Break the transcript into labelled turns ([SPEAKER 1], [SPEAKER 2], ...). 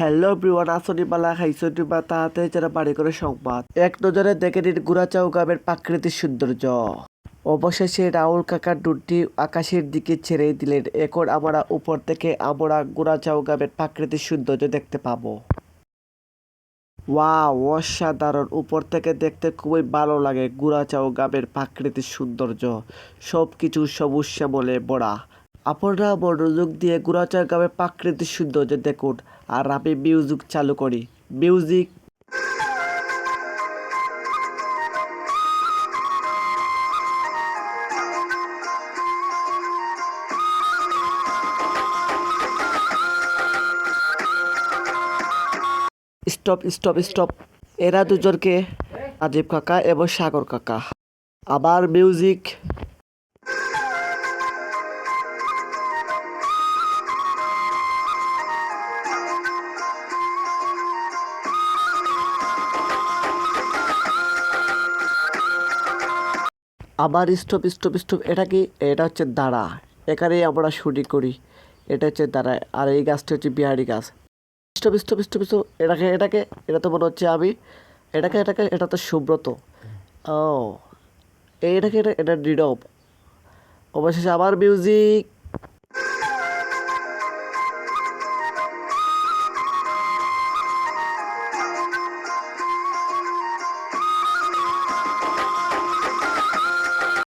[SPEAKER 1] Hello ব্রিওয়ান আসনি বালা খাইছনি বা তাহাতে যারা বাড়ি করে সংবাদ। এক নজরে দেখে নিন গুড়াচাউ গ্রামের প্রাকৃতিক সৌন্দর্য অবশেষে রাহুল কাকার ডুডটি আকাশের দিকে ছেড়ে দিলেন। এখন আমরা উপর থেকে আমরা গুড়াচাউ গ্রামের প্রাকৃতিক সৌন্দর্য দেখতে পাবো। ওয়া অসাধারণ। উপর থেকে দেখতে খুবই ভালো লাগে গুড়াচাও গ্রামের প্রাকৃতিক সৌন্দর্য সব কিছু সবুজ শ্যামলে ভরা। আপনারা মনোযোগ দিয়ে গুড়াচাও গ্রামের প্রাকৃতিক সৌন্দর্য দেখুন। আর আমি মিউজিক চালু করি। মিউজিক স্টপ স্টপ স্টপ এরা দুজনকে রাজীব কাকা এবং সাগর কাকা। আবার মিউজিক আবার স্টপ স্টপ স্টপ, এটা কি? এটা হচ্ছে দাঁড়া। এখানেই আমরা শুটিং করি। এটা হচ্ছে দাঁড়া। আর এই গাছটি হচ্ছে বিহারি গাছ। Stop stop stop stop. এটাকে এটাকে, এটা তো মনে হচ্ছে আমি। এটাকে এটাকে, এটা তো সুব্রত। ও, এটাকে, এটা এটা নীরব। অবশেষে আবার মিউজিক